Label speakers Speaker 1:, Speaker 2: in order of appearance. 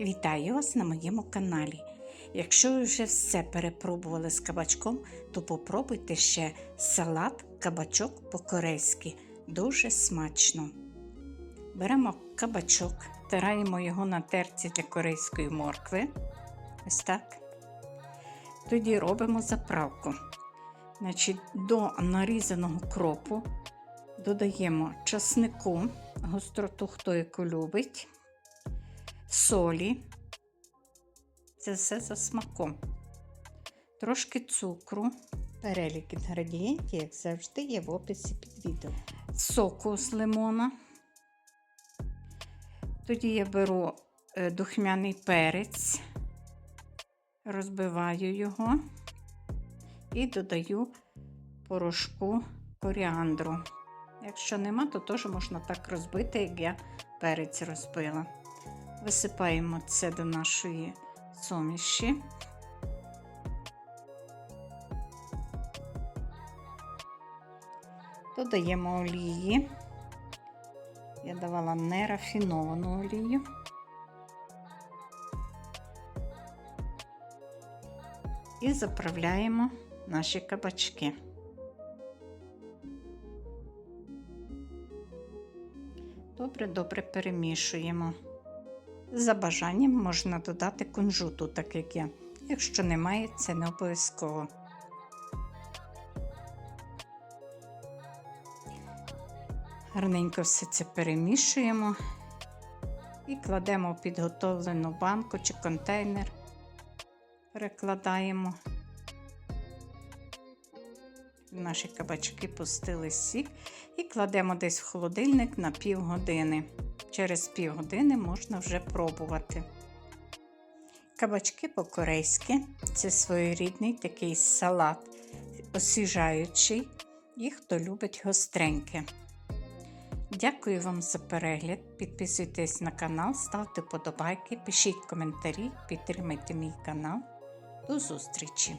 Speaker 1: Вітаю вас на моєму каналі. Якщо ви вже все перепробували з кабачком, то попробуйте ще салат кабачок по-корейськи. Дуже смачно. Беремо кабачок, тираємо його на терці для корейської моркви. Ось так. Тоді робимо заправку. Значить, До нарізаного кропу додаємо часнику, гостроту, хто яку любить, солі. Це все за смаком. Трошки цукру.
Speaker 2: Перелік інгредієнтів, як завжди, є в описі під відео.
Speaker 1: соку з лимона. Тоді я беру е, духмяний перець, розбиваю його і додаю порошку коріандру. Якщо нема, то теж можна так розбити, як я перець розбила. Висипаємо це до нашої суміші. Додаємо олії. Я давала нерафіновану олію. І заправляємо наші кабачки. Добре-добре перемішуємо. За бажанням можна додати кунжуту, так як я. Якщо немає, це не обов'язково. Гарненько все це перемішуємо і кладемо в підготовлену банку чи контейнер, перекладаємо. Наші кабачки пустили сік і кладемо десь в холодильник на півгодини. Через півгодини можна вже пробувати. Кабачки по-корейськи це своєрідний такий салат, освіжаючий і хто любить гостреньке. Дякую вам за перегляд. Підписуйтесь на канал, ставте подобайки, пишіть коментарі, підтримайте мій канал. До зустрічі!